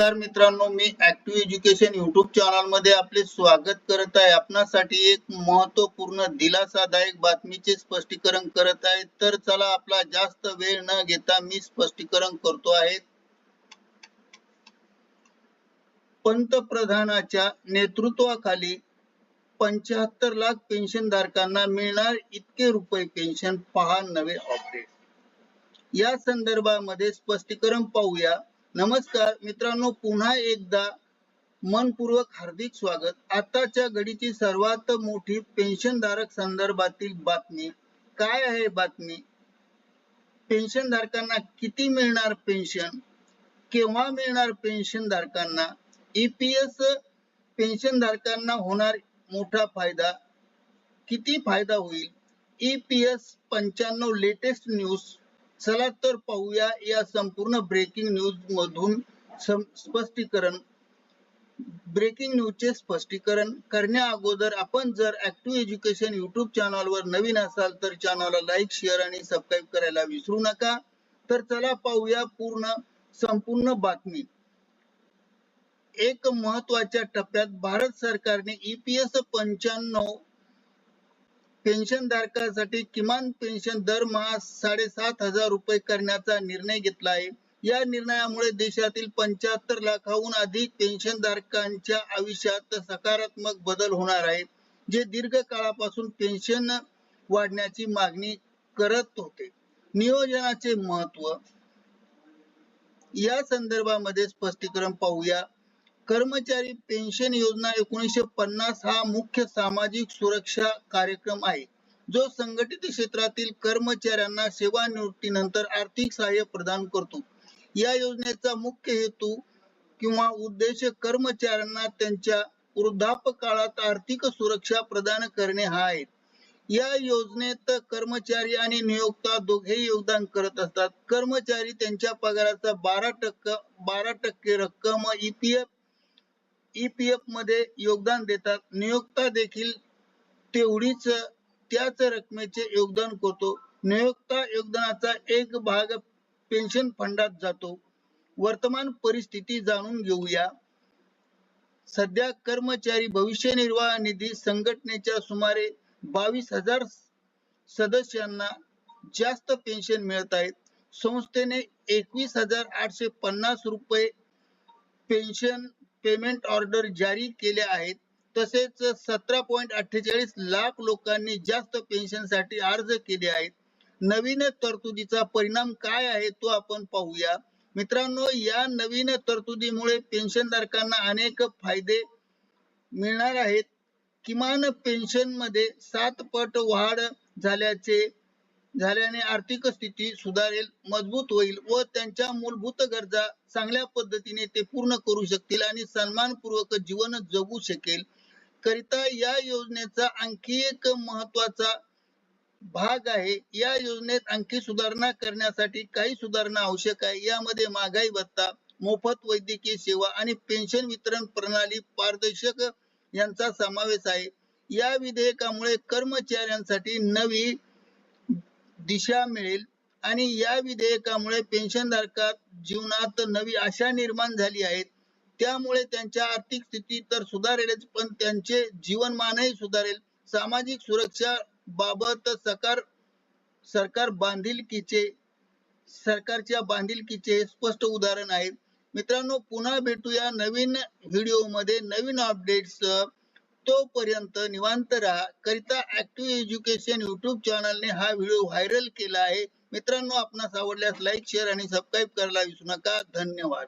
तर मित्रांनो मी ऍक्टिव्ह एज्युकेशन युट्यूब चॅनलमध्ये आपले स्वागत करत आहे. आपणासाठी एक महत्त्वपूर्ण दिलासादायक बातमीचे स्पष्टीकरण करत आहे. तर चला आपला जास्त वेळ न घेता मी स्पष्टीकरण करतो आहे. पंतप्रधानाच्या नेतृत्वाखाली पंच्याहत्तर लाख पेन्शन धारकांना मिळणार इतके रुपये पेन्शन पहा नवे अपडेट या संदर्भामध्ये स्पष्टीकरण पाहूया. नमस्कार मित्रांनो पुन्हा एकदा मनपूर्वक हार्दिक स्वागत. आताच्या घडीची सर्वात मोठी पेन्शन धारक संदर्भातील बातमी काय आहे बातमी? पेन्शन धारकांना किती मिळणार पेन्शन? केव्हा मिळणार पेन्शन धारकांना ईपीएस पेन्शन धारकांना होणार मोठा फायदा? किती फायदा होईल? ईपीएस पंच्याण्णव लेटेस्ट न्यूज चला तर पाहूया या संपूर्ण ब्रेकिंग न्यूज मधून स्पष्टीकरण. ब्रेकिंग न्यूजचे स्पष्टीकरण करण्या अगोदर आपण जर ऍक्टिव्ह एज्युकेशन युट्यूब चॅनलवर नवीन असाल तर चॅनलला लाईक शेअर आणि सबस्क्राईब करायला विसरू नका. तर चला पाहूया पूर्ण संपूर्ण बातमी. एक महत्त्वाच्या टप्प्यात भारत सरकारने ईपीएस पंच्याण्णव पेन्शन धारकांसाठी किमान पेन्शन दरमहा साडेसात हजार रुपये करण्याचा निर्णय घेतला आहे. या निर्णयामुळे देशातील पंच्याहत्तर लाखाहून अधिक पेन्शन धारकांच्या आयुष्यात सकारात्मक बदल होणार आहे जे दीर्घ काळापासून पेन्शन वाढण्याची मागणी करत होते. नियोजनाचे महत्त्व या संदर्भामध्ये स्पष्टीकरण पाहूया. कर्मचारी पेन्शन योजना एकोणीसशे पन्नास हा मुख्य सामाजिक सुरक्षा कार्यक्रम आहे. जो संघटित क्षेत्रातील कर्मचाऱ्यांना सेवानिवृत्तीनंतर आर्थिक सहाय्य प्रदान करतो. या योजनेचा मुख्य हेतू किंवा उद्देश कर्मचाऱ्यांना त्यांच्या वृद्धापकाळात आर्थिक सुरक्षा प्रदान करणे हा आहे. या योजनेत कर्मचारी आणि नियोक्ता दोघेही योगदान करत असतात. कर्मचारी त्यांच्या पगाराचा बारा टक्के बारा टक्के रक्कम ईपीएफ ईपीएफमध्ये योगदान देतात. नियोक्ता देखील तेवढीच त्याच रकमेचे योगदान करतो. नियोक्ता योगदानाचा एक भाग पेन्शन फंडात जातो. वर्तमान परिस्थिती जाणून घेऊया. सध्या कर्मचारी भविष्य निर्वाह निधी संघटनेच्या सुमारे बावीस हजार सदस्यांना जास्त पेन्शन मिळत आहेत. संस्थेने एकवीस हजार आठशे पन्नास रुपये पेन्शन पेमेंट ऑर्डर जारी केल्या आहेत. तसेच सतरा पॉईंट अठ्ठेचाळीस लाख लोकांनी जास्त पेन्शनसाठी अर्ज केले आहेत. नवीन तरतुदीचा परिणाम काय आहे तो आपण पाहूया. मित्रांनो या नवीन तरतुदीमुळे पेन्शनधारकांना अनेक फायदे मिळणार आहेत. किमान पेन्शनमध्ये सात पट वाढ झाल्याचे झाल्याने आर्थिक स्थिती सुधारेल मजबूत होईल व त्यांच्या मूलभूत गरजा चांगल्या पद्धतीने ते पूर्ण करू शकतील आणि सन्मानपूर्वक जीवन जगू शकेल. करिता या योजनेचा आणखी एक महत्त्वाचा भाग आहे. या योजनेत आणखी सुधारणा करण्यासाठी काही सुधारणा आवश्यक आहे. यामध्ये महागाई भत्ता मोफत वैद्यकीय सेवा आणि पेन्शन वितरण प्रणाली पारदर्शक यांचा समावेश आहे. या विधेयकामुळे कर्मचाऱ्यांसाठी नवी दिशा मिळेल. आणि या विधेयकामुळे पेन्शनधारकात जीवनात नवी आशा निर्माण झाली आहे. त्यामुळे त्यांच्या आर्थिक स्थिती तर सुधारेलच पण त्यांचे जीवनमानही सुधारेल. सामाजिक सुरक्षा बाबत सरकार सरकार बांधिलकीचे सरकारच्या बांधिलकीचे स्पष्ट उदाहरण आहे. मित्रांनो पुन्हा भेटूया नवीन व्हिडिओमध्ये नवीन अपडेट्स तोपर्यंत निवांत राहा करिता ऍक्टिव्ह एज्युकेशन युट्यूब चॅनलने हा व्हिडिओ व्हायरल केला आहे. मित्रांनो आपणास आवडल्यास लाईक शेअर आणि सबस्क्राईब करायला विसरू नका. धन्यवाद.